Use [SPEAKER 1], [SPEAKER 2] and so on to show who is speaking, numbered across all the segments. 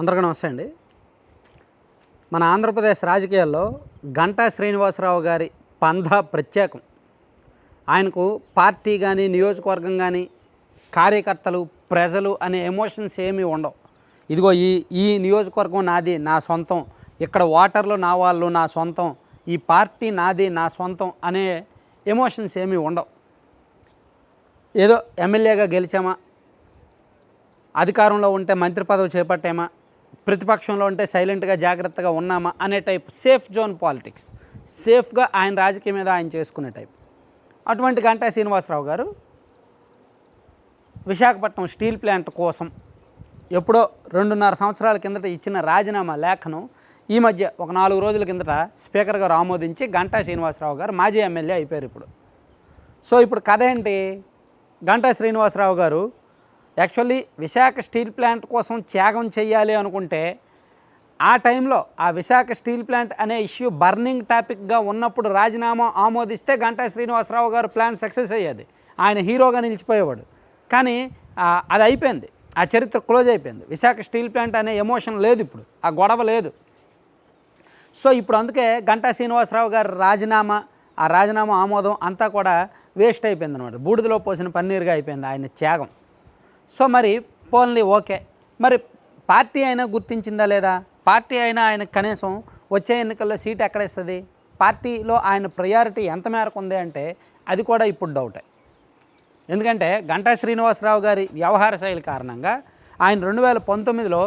[SPEAKER 1] అందరికీ నమస్తే అండి. మన ఆంధ్రప్రదేశ్ రాజకీయాల్లో గంటా శ్రీనివాసరావు గారి పంధ ప్రత్యేకం. ఆయనకు పార్టీ కానీ నియోజకవర్గం కానీ కార్యకర్తలు ప్రజలు అనే ఎమోషన్స్ ఏమీ ఉండవు. ఇదిగో ఈ ఈ నియోజకవర్గం నాది నా సొంతం. ఇక్కడ ఓటర్లు నా వాళ్ళు నా సొంతం. ఈ పార్టీ నాది నా సొంతం అనే ఎమోషన్స్ ఏమీ ఉండవు. ఏదో ఎమ్మెల్యేగా గెలిచామా? అధికారంలో ఉంటే మంత్రి పదవి చేపట్టామా? ప్రతిపక్షంలో ఉంటే సైలెంట్గా జాగ్రత్తగా ఉన్నామా అనే టైప్ సేఫ్ జోన్ పాలిటిక్స్ సేఫ్గా ఆయన రాజకీయం మీద ఆయన చేసుకునే టైప్. అటువంటి గంటా శ్రీనివాసరావు గారు విశాఖపట్నం స్టీల్ ప్లాంట్ కోసం ఎప్పుడో రెండున్నర సంవత్సరాల కిందట ఇచ్చిన రాజీనామా లేఖను ఈ మధ్య ఒక నాలుగు రోజుల కిందట స్పీకర్ గారు ఆమోదించి గంటా శ్రీనివాసరావు గారు మాజీ ఎమ్మెల్యే అయిపోయారు ఇప్పుడు. సో ఇప్పుడు కథ ఏంటి? గంటా శ్రీనివాసరావు గారు యాక్చువల్లీ విశాఖ స్టీల్ ప్లాంట్ కోసం త్యాగం చేయాలి అనుకుంటే ఆ టైంలో ఆ విశాఖ స్టీల్ ప్లాంట్ అనే ఇష్యూ బర్నింగ్ టాపిక్గా ఉన్నప్పుడు రాజీనామా ఆమోదిస్తే గంటా శ్రీనివాసరావు గారు ప్లాన్ సక్సెస్ అయ్యేది. ఆయన హీరోగా నిలిచిపోయేవాడు. కానీ అది అయిపోయింది. ఆ చరిత్ర క్లోజ్ అయిపోయింది. విశాఖ స్టీల్ ప్లాంట్ అనే ఎమోషన్ లేదు ఇప్పుడు. ఆ గొడవ లేదు. సో ఇప్పుడు అందుకే గంటా శ్రీనివాసరావు గారి రాజీనామా ఆ రాజీనామా ఆమోదం అంతా కూడా వేస్ట్ అయిపోయింది అనమాట బూడిదలో పోసిన పన్నీరుగా అయిపోయింది ఆయన త్యాగం. సో మరి పోన్లీ ఓకే. మరి పార్టీ అయినా గుర్తించిందా లేదా? పార్టీ అయినా ఆయన కనీసం వచ్చే ఎన్నికల్లో సీట్ ఎక్కడ ఇస్తుంది? పార్టీలో ఆయన ప్రయారిటీ ఎంత మేరకు ఉంది అంటే అది కూడా ఇప్పుడు డౌటే ఎందుకంటే గంటా శ్రీనివాసరావు గారి వ్యవహార శైలి కారణంగా ఆయన రెండు వేల పంతొమ్మిదిలో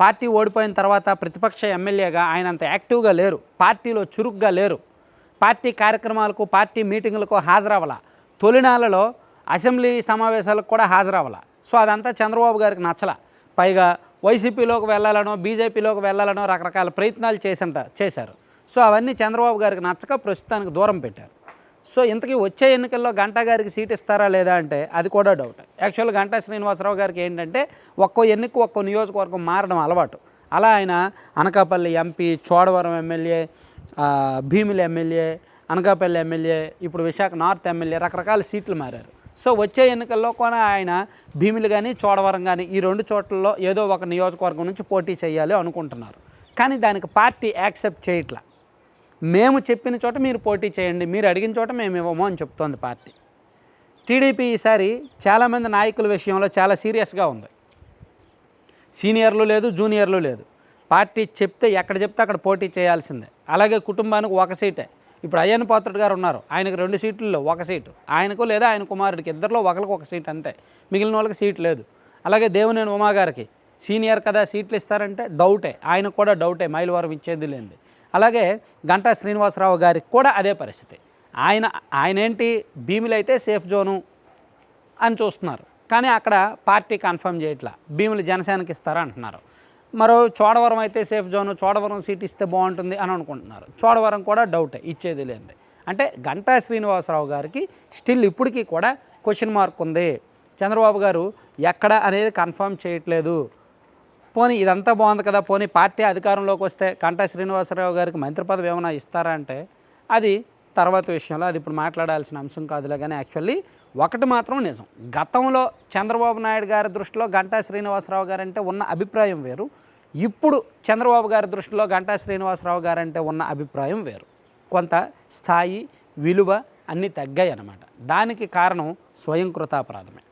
[SPEAKER 1] పార్టీ ఓడిపోయిన తర్వాత ప్రతిపక్ష ఎమ్మెల్యేగా ఆయన అంత యాక్టివ్గా లేరు. పార్టీలో చురుగ్గా లేరు. పార్టీ కార్యక్రమాలకు పార్టీ మీటింగులకు హాజరవ్వాల. తొలినాళ్ళలో అసెంబ్లీ సమావేశాలకు కూడా హాజరవ్వాల. సో అదంతా చంద్రబాబు గారికి నచ్చల. పైగా వైసీపీలోకి వెళ్ళాలనో బీజేపీలోకి వెళ్ళాలనో రకరకాల ప్రయత్నాలు చేసంట చేశారు. సో అవన్నీ చంద్రబాబు గారికి నచ్చక ప్రస్తుతానికి దూరం పెట్టారు. సో ఇంతకీ వచ్చే ఎన్నికల్లో గంటా గారికి సీట్ ఇస్తారా లేదా అంటే అది కూడా డౌట్ యాక్చువల్గా గంటా శ్రీనివాసరావు గారికి ఏంటంటే ఒక్కో ఎన్నిక ఒక్కో నియోజకవర్గం మారడం అలవాటు. అలా ఆయన అనకాపల్లి ఎంపీ చోడవరం ఎమ్మెల్యే భీముల భీమిలి ఎమ్మెల్యే అనకాపల్లి ఎమ్మెల్యే ఇప్పుడు విశాఖ నార్త్ ఎమ్మెల్యే రకరకాల సీట్లు మారారు. సో వచ్చే ఎన్నికల్లో కూడా ఆయన భీమిలి కానీ చోడవరం కానీ ఈ రెండు చోట్లలో ఏదో ఒక నియోజకవర్గం నుంచి పోటీ చేయాలి అనుకుంటున్నారు. కానీ దానికి పార్టీ యాక్సెప్ట్ చేయట్లా. మేము చెప్పిన చోట మీరు పోటీ చేయండి మీరు అడిగిన చోట మేము ఇవ్వము అని చెప్తోంది పార్టీ. టీడీపీ ఈసారి చాలామంది నాయకుల విషయంలో చాలా సీరియస్గా ఉంది. సీనియర్లు లేదు జూనియర్లు లేదు. పార్టీ చెప్తే ఎక్కడ చెప్తే అక్కడ పోటీ చేయాల్సిందే. అలాగే కుటుంబానికి ఒక సీటే. ఇప్పుడు అయ్యన్న పాత్రుడు గారు ఉన్నారు. ఆయనకు రెండు సీట్లలో ఒక సీటు. ఆయనకు లేదా ఆయన కుమారుడికి ఇద్దరిలో ఒకరికి ఒక సీట్ అంతే. మిగిలిన వాళ్ళకి సీట్ లేదు. అలాగే దేవినేని ఉమా గారికి సీనియర్ కదా సీట్లు ఇస్తారంటే డౌటే. ఆయనకు కూడా డౌటే. మైలవరం ఇచ్చేది లేనిది. అలాగే గంటా శ్రీనివాసరావు గారికి కూడా అదే పరిస్థితి. ఆయన ఆయన ఏంటి భీమిలి అయితే సేఫ్ జోను అని చూస్తున్నారు. కానీ అక్కడ పార్టీ కన్ఫర్మ్ చేయట్లా. భీములు జనసేనకి ఇస్తారా అంటున్నారు. మరో చోడవరం అయితే సేఫ్ జోన్ చోడవరం సీట్ ఇస్తే బాగుంటుంది అని అనుకుంటున్నారు. చోడవరం కూడా డౌటే ఇచ్చేది లేనిది. అంటే గంటా శ్రీనివాసరావు గారికి స్టిల్ ఇప్పటికీ కూడా క్వశ్చన్ మార్క్ ఉంది. చంద్రబాబు గారు ఎక్కడ అనేది కన్ఫర్మ్ చేయట్లేదు. పోనీ ఇదంతా బాగుంది కదా పోనీ పార్టీ అధికారంలోకి వస్తే గంటా శ్రీనివాసరావు గారికి మంత్రి పదవి ఏమైనా ఇస్తారా అంటే అది తర్వాత విషయంలో అది ఇప్పుడు మాట్లాడాల్సిన అంశం కాదులే కానీ యాక్చువల్లీ ఒకటి మాత్రం నిజం. గతంలో చంద్రబాబు నాయుడు గారి దృష్టిలో గంటా శ్రీనివాసరావు గారంటే ఉన్న అభిప్రాయం వేరు. ఇప్పుడు చంద్రబాబు గారి దృష్టిలో గంటా శ్రీనివాసరావు గారంటే ఉన్న అభిప్రాయం వేరు. కొంత స్థాయి విలువ అన్నీ తగ్గాయి అన్నమాట దానికి కారణం స్వయంకృతాపరాధమే.